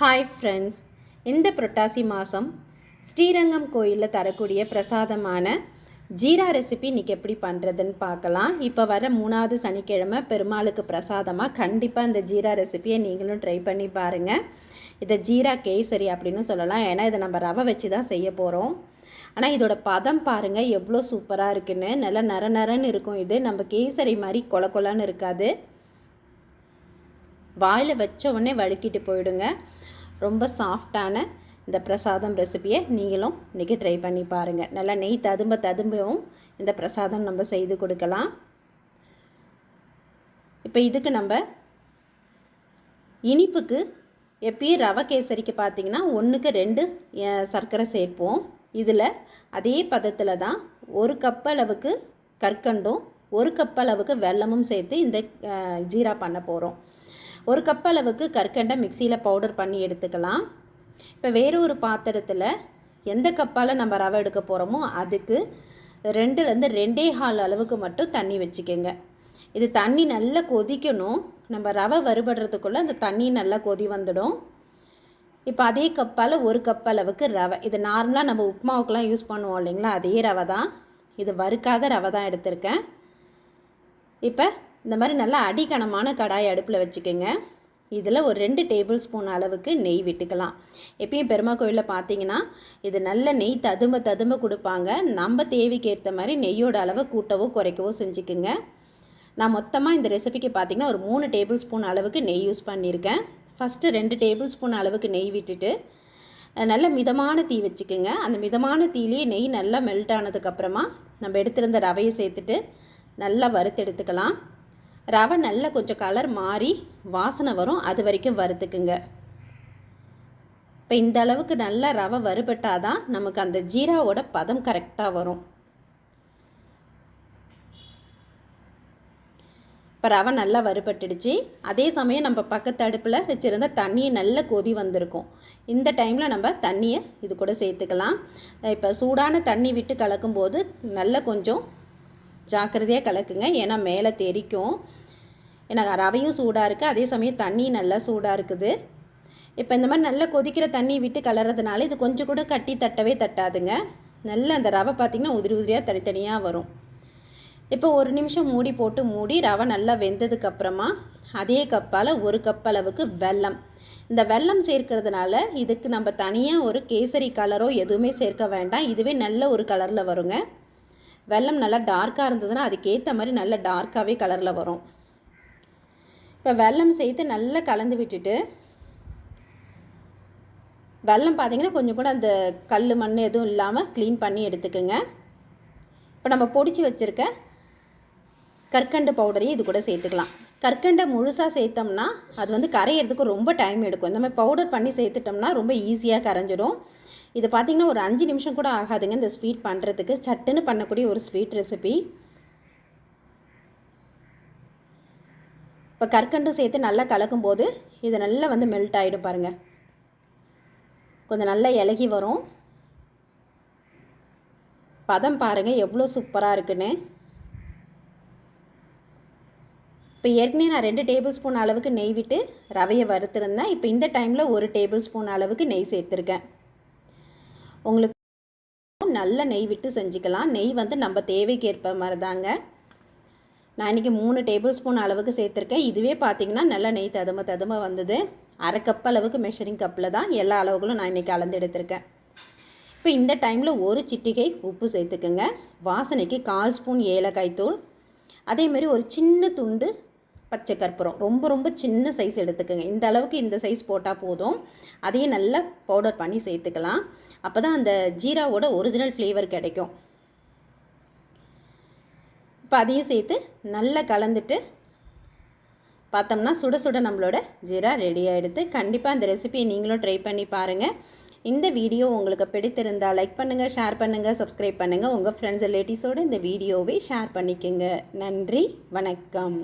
Hi friends இந்த புரட்டாசி மாதம் ஸ்ரீரங்கம் கோயிலில் தரக்கூடிய பிரசாதமான ஜீரா ரெசிபி இன்றைக்கி எப்படி பண்ணுறதுன்னு பார்க்கலாம். இப்போ வர மூணாவது சனிக்கிழமை பெருமாளுக்கு பிரசாதமாக கண்டிப்பாக இந்த ஜீரா ரெசிபியை நீங்களும் ட்ரை பண்ணி பாருங்கள் இதை ஜீரா கேசரி அப்படின்னு சொல்லலாம். ஏன்னா இதை நம்ம ரவை வச்சு தான் செய்ய போகிறோம் ஆனால் இதோட பதம் பாருங்கள் எவ்வளோ சூப்பராக இருக்குன்னு. நல்லா நர நரன்னு இருக்கும் இது. நம்ம கேசரி மாதிரி கொல கொலன்னு இருக்காது. வாயில் வச்ச உடனே வழுக்கிட்டு போயிடுங்க. ரொம்ப சாஃப்டான இந்த பிரசாதம் ரெசிபியை நீங்களும் இன்றைக்கி ட்ரை பண்ணி பாருங்கள் நல்லா நெய் ததும்ப ததும்பவும் இந்த பிரசாதம் நம்ம செய்து கொடுக்கலாம். இப்போ இதுக்கு நம்ம இனிப்புக்கு எப்பயும் ரவை கேசரிக்கு பார்த்திங்கன்னா ஒன்றுக்கு ரெண்டு சர்க்கரை சேர்ப்போம். இதில் அதே பதத்தில் தான் ஒரு கப் அளவுக்கு கற்கண்டும் ஒரு கப் அளவுக்கு வெல்லமும் சேர்த்து இந்த ஜீரா பண்ண போகிறோம் ஒரு கப் அளவுக்கு கற்கண்டை மிக்சியில் பவுடர் பண்ணி எடுத்துக்கலாம். இப்போ வேறு ஒரு பாத்திரத்தில் எந்த கப்பால் நம்ம ரவை எடுக்க போகிறோமோ அதுக்கு ரெண்டுலேருந்து ரெண்டே ஹால் அளவுக்கு மட்டும் தண்ணி வச்சுக்கோங்க. இது தண்ணி நல்லா கொதிக்கணும். நம்ம ரவை வறுபடுறதுக்குள்ளே அந்த தண்ணி நல்லா கொதி வந்துடும். இப்போ அதே கப்பால் ஒரு கப் அளவுக்கு ரவை. இது நார்மலாக நம்ம உப்புமாவுக்கெலாம் யூஸ் பண்ணுவோம் இல்லைங்களா? அதே ரவை தான் இது வறுக்காத ரவை தான் எடுத்திருக்கேன். இப்போ இந்த மாதிரி நல்லா அடிக்கனமான கடாய் அடுப்பில் வச்சுக்கோங்க. இதில் ஒரு ரெண்டு டேபிள் ஸ்பூன் அளவுக்கு நெய் விட்டுக்கலாம். எப்பயும் பெருமா கோயிலில் பார்த்தீங்கன்னா இது நல்ல நெய் ததும்ப ததும்ப கொடுப்பாங்க. நம்ம தேவைக்கேற்ற மாதிரி நெய்யோட அளவை கூட்டவோ குறைக்கவோ செஞ்சுக்குங்க. நான் மொத்தமாக இந்த ரெசிபிக்கு பார்த்தீங்கன்னா ஒரு மூணு டேபிள் ஸ்பூன் அளவுக்கு நெய் யூஸ் பண்ணியிருக்கேன். ஃபஸ்ட்டு ரெண்டு டேபிள் ஸ்பூன் அளவுக்கு நெய் விட்டுட்டு நல்ல மிதமான தீ வச்சுக்கோங்க. அந்த மிதமான தீலேயே நெய் நல்லா மெல்ட் ஆனதுக்கப்புறமா நம்ம எடுத்திருந்த ரவையை சேர்த்துட்டு நல்லா வறுத்து எடுத்துக்கலாம் ரவை நல்லா கொஞ்சம் கலர் மாறி வாசனை வரும். அது வரைக்கும் வறுத்துக்குங்க. இப்போ இந்த அளவுக்கு நல்லா ரவை வறுபட்டால் தான் நமக்கு அந்த ஜீராவோட பதம் கரெக்டாக வரும். இப்போ ரவை நல்லா வறுபட்டுடுச்சு. அதே சமயம் நம்ம பக்கத்து அடுப்பில் வச்சுருந்த தண்ணியை நல்ல கொதி வந்திருக்கும். இந்த டைமில் நம்ம தண்ணியை இது கூட சேர்த்துக்கலாம். இப்போ சூடான தண்ணி விட்டு கலக்கும்போது நல்லா கொஞ்சம் ஜாக்கிரதையாக கலக்குங்க. ஏன்னா மேலே தெறிக்கும் ஏன்னா ரவையும் சூடாக இருக்குது அதே சமயம் தண்ணி நல்லா சூடாக இருக்குது. இப்போ இந்த மாதிரி நல்லா கொதிக்கிற தண்ணி விட்டு கலர்றதுனால இது கொஞ்சம் கூட கட்டி தட்டவே தட்டாதுங்க. நல்ல அந்த ரவை பார்த்திங்கன்னா உதிரி உதிரியாக தனித்தனியாக வரும். இப்போ ஒரு நிமிஷம் மூடி போட்டு மூடி ரவை நல்லா வெந்ததுக்கப்புறமா அதே கப்பால் ஒரு கப் அளவுக்கு வெல்லம். இந்த வெல்லம் சேர்க்கறதுனால இதுக்கு நம்ம தனியாக ஒரு கேசரி கலரோ எதுவுமே சேர்க்க வேண்டாம். இதுவே நல்ல ஒரு கலரில் வருங்க. வெல்லம் நல்லா டார்க்காக இருந்ததுன்னா அதுக்கேற்ற மாதிரி நல்ல டார்க்காகவே கலரில் வரும். இப்போ வெல்லம் சேர்த்து நல்லா கலந்து விட்டுட்டு வெல்லம் பார்த்திங்கன்னா கொஞ்சம் கூட அந்த கல் மண் எதுவும் இல்லாமல் க்ளீன் பண்ணி எடுத்துக்கோங்க. இப்போ நம்ம பொடிச்சு வச்சுருக்க கற்கண்டு பவுடரையும் இது கூட சேர்த்துக்கலாம். கற்கண்டை முழுசாக சேர்த்தோம்னா அது வந்து கரையிறதுக்கு ரொம்ப டைம் எடுக்கும். இந்த மாதிரி பவுடர் பண்ணி சேர்த்துட்டோம்னா ரொம்ப ஈஸியாக கரைஞ்சிடும். இது பார்த்திங்கன்னா ஒரு அஞ்சு நிமிஷம் கூட ஆகாதுங்க இந்த ஸ்வீட் பண்ணுறதுக்கு சட்டுன்னு பண்ணக்கூடிய ஒரு ஸ்வீட் ரெசிபி இப்போ கற்கண்டு சேர்த்து நல்லா கலக்கும்போது இது நல்லா வந்து மெல்ட் ஆகிடும் பாருங்கள் கொஞ்சம் நல்லா இலகி வரும். பதம் பாருங்கள் எவ்வளோ சூப்பராக இருக்குன்னு. இப்போ ஏற்கனவே நான் ரெண்டு டேபிள் ஸ்பூன் அளவுக்கு நெய் விட்டு ரவையை வறுத்துருந்தேன். இப்போ இந்த டைமில் ஒரு டேபிள் ஸ்பூன் அளவுக்கு நெய் சேர்த்துருக்கேன். உங்களுக்கு நல்ல நெய் விட்டு செஞ்சுக்கலாம். நெய் வந்து நம்ம தேவைக்கு ஏற்ப மாதிரி தாங்க நான் இன்றைக்கி மூணு டேபிள் ஸ்பூன் அளவுக்கு சேர்த்துருக்கேன். இதுவே பார்த்தீங்கன்னா நல்லா நெய் ததும ததும வந்தது. அரை கப் அளவுக்கு மெஷரிங் கப்பில் தான் எல்லா அளவுகளும் நான் இன்றைக்கி அளந்து எடுத்திருக்கேன். இப்போ இந்த டைமில் ஒரு சிட்டிகை உப்பு சேர்த்துக்குங்க. வாசனைக்கு கால் ஸ்பூன் ஏலக்காய் தூள். அதேமாரி ஒரு சின்ன துண்டு பச்சை கற்பூரம். ரொம்ப ரொம்ப சின்ன சைஸ் எடுத்துக்கோங்க. இந்த அளவுக்கு இந்த சைஸ் போட்டால் போதும். அதையும் நல்லா பவுடர் பண்ணி சேர்த்துக்கலாம். அப்போ தான் அந்த ஜீராவோட ஒரிஜினல் ஃப்ளேவர் கிடைக்கும். இப்போ அதையும் சேர்த்து நல்லா கலந்துட்டு பார்த்தோம்னா சுட சுட நம்மளோட ஜீரா ரெடி ஆகிடுது கண்டிப்பாக அந்த ரெசிபியை நீங்களும் ட்ரை பண்ணி பாருங்கள் இந்த வீடியோ உங்களுக்கு பிடித்திருந்தால் லைக் பண்ணுங்கள் ஷேர் பண்ணுங்கள் சப்ஸ்கிரைப் பண்ணுங்கள் உங்கள் ஃப்ரெண்ட்ஸ் ரிலேட்டிவ்ஸோடு இந்த வீடியோவை ஷேர் பண்ணிக்கோங்க. நன்றி வணக்கம்.